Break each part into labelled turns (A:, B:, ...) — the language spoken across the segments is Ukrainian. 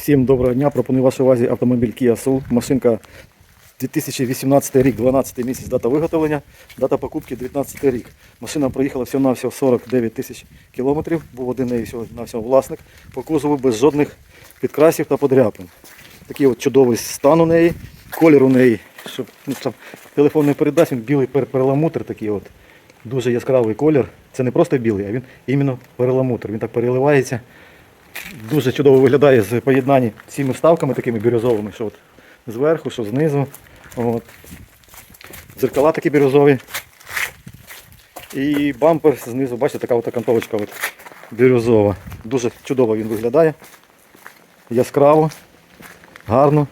A: Всім доброго дня. Пропоную вашій увазі автомобіль Kia Soul. Машинка 2018 рік, 12 місяць дата виготовлення, дата покупки 19 рік. Машина проїхала всього на всього 49 тисяч кілометрів. Був один неї всього на всього власник. По кузову без жодних підкрасів та подряпин. Такий от чудовий стан у неї. Колір у неї, щоб ну, там, телефон не передасть, він білий пер- перламутр такий от. Дуже яскравий колір. Це не просто білий, а він іменно перламутр. Він так переливається. Дуже чудово виглядає з поєднанні з цими вставками такими бірюзовими, що от зверху, що знизу. От. Дзеркала такі бірюзові. І бампер знизу, бачите, така от окантовочка от бірюзова. Дуже чудово він виглядає. Яскраво, гарно.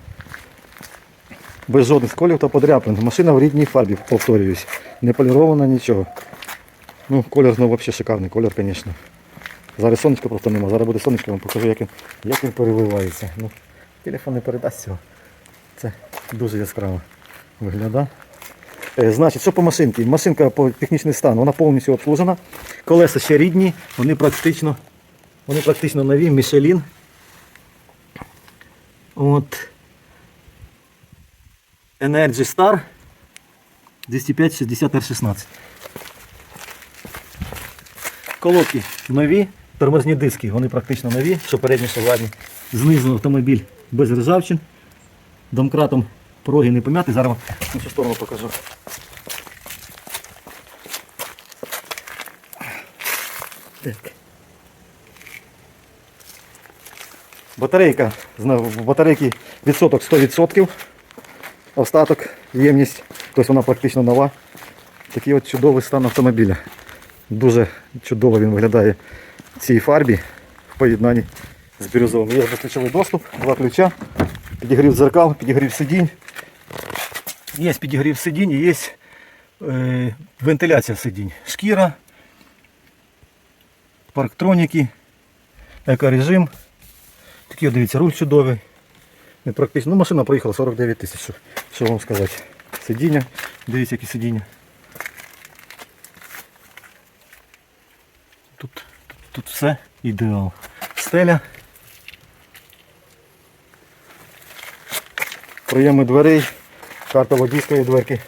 A: Без жодних сколів та подряпин. Машина в рідній фарбі, повторююсь. Не полірована нічого. Ну, колір ну, взагалі шикарний, колір, звісно. Зараз сонечка просто нема. Зараз буде сонечко, вам покажу, як він, як він переливається. Ну, телефон не передасть цього. Це дуже яскраво виглядає. Е, значить, що по машинці? Машинка по технічний стан, вона повністю обслужена. Колеса ще рідні, вони практично, вони практично нові, Michelin. От. Energy Star 205 60 R16. Колодки нові, тормозні диски, вони практично нові, що передні, що задні. Знизу автомобіль без ржавчин. Домкратом пороги не пом'яти. Зараз на цю сторону покажу. Так. Батарейка, батарейки відсоток 100%. Остаток, ємність, тобто вона практично нова. Такий от чудовий стан автомобіля. Дуже чудово він виглядає в цій фарбі в поєднанні з бірюзовим. Є безключовий доступ, два ключа, підігрів дзеркал, підігрів сидінь. Є підігрів сидінь і є е, вентиляція сидінь. Шкіра, парктроніки, екорежим. Такий, дивіться, руль чудовий. Практично, ну, машина проїхала 49 тисяч, що вам сказати. Сидіння, дивіться, які сидіння. Тут, тут, все ідеал. Стеля. Проєми дверей, карта водійської дверки.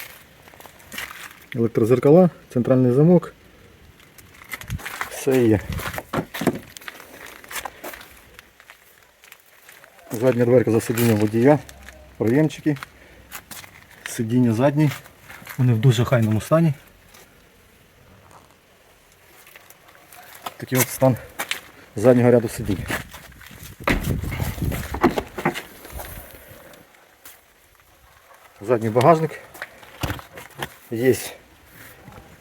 A: Електрозеркала, центральний замок. Все є. Задня дверка за сидінням водія, проємчики, сидіння задні, вони в дуже хайному стані. Такий от стан заднього ряду сидінь. Задній багажник. Є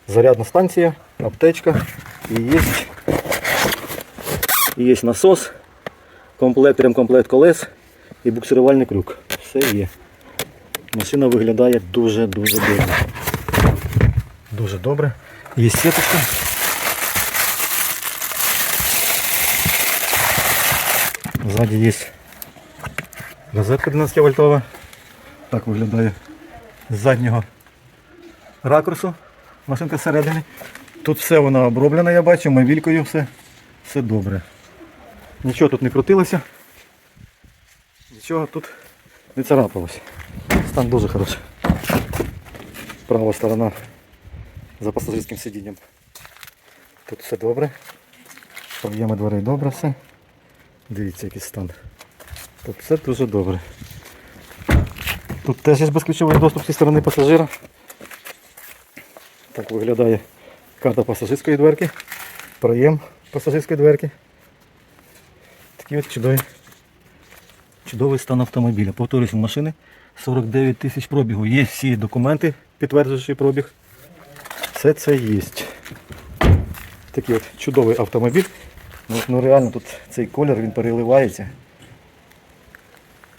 A: зарядна станція, аптечка і є, і є насос, комплект, ремкомплект колес і буксирувальний крюк. Все є. Машина виглядає дуже-дуже добре. Дуже добре. Є сіточка. Ззаді є розетка 12 вольтова. Так виглядає з заднього ракурсу. Машинка зсередини. Тут все вона оброблена, я бачу, мобількою все, все добре. Нічого тут не крутилося. Нічого тут не царапалось. Стан дуже хороший. Права сторона за пасажирським сидінням. Тут все добре. Об'єми дверей добре все. Дивіться, який стан. Тут все дуже добре. Тут теж є безключовий доступ зі сторони пасажира. Так виглядає карта пасажирської дверки, проєм пасажирської дверки. Такий от чудовий, чудовий стан автомобіля. Повторюсь, у машини 49 тисяч пробігу. Є всі документи, підтверджуючи пробіг. Все це є. Такий от чудовий автомобіль. Ну, ну реально тут цей колір він переливається.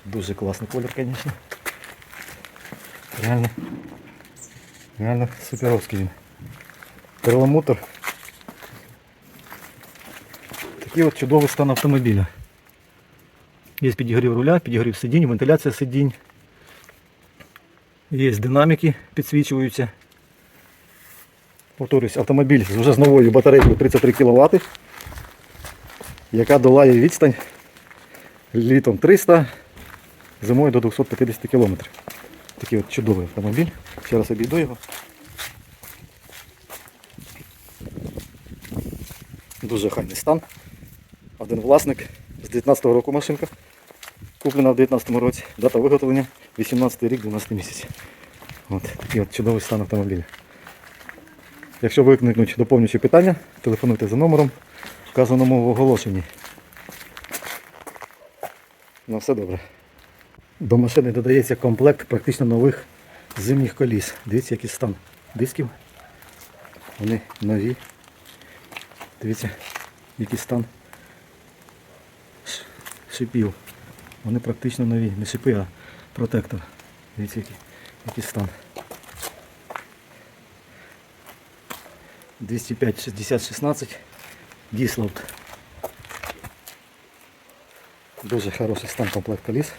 A: Дуже класний колір, звісно. Реально. Реально суперовський він. Перламутр. Такий от чудовий стан автомобіля. Є підігрів руля, підігрів сидінь, вентиляція сидінь. Є динаміки, підсвічуються. Повторюсь, автомобіль вже з новою батарейкою 33 кВт, яка долає відстань Літом 300, зимою до 250 км. Такий от чудовий автомобіль. Ще раз обійду його. Дуже хайний стан. Один власник з 19 року машинка. Куплена в 19 році. Дата виготовлення 18 рік, 12 місяць. От такий от чудовий стан автомобіля. Якщо виникнуть доповнюючі питання, телефонуйте за номером, вказаному в оголошенні. На все добре. До машини додається комплект практично нових зимніх коліс. Дивіться, який стан дисків. Вони нові. Дивіться, який стан шипів. Вони практично нові. Не шипи, а протектор. Дивіться, який, який стан. 205 60 16 Дуже хороший стан комплект коліс.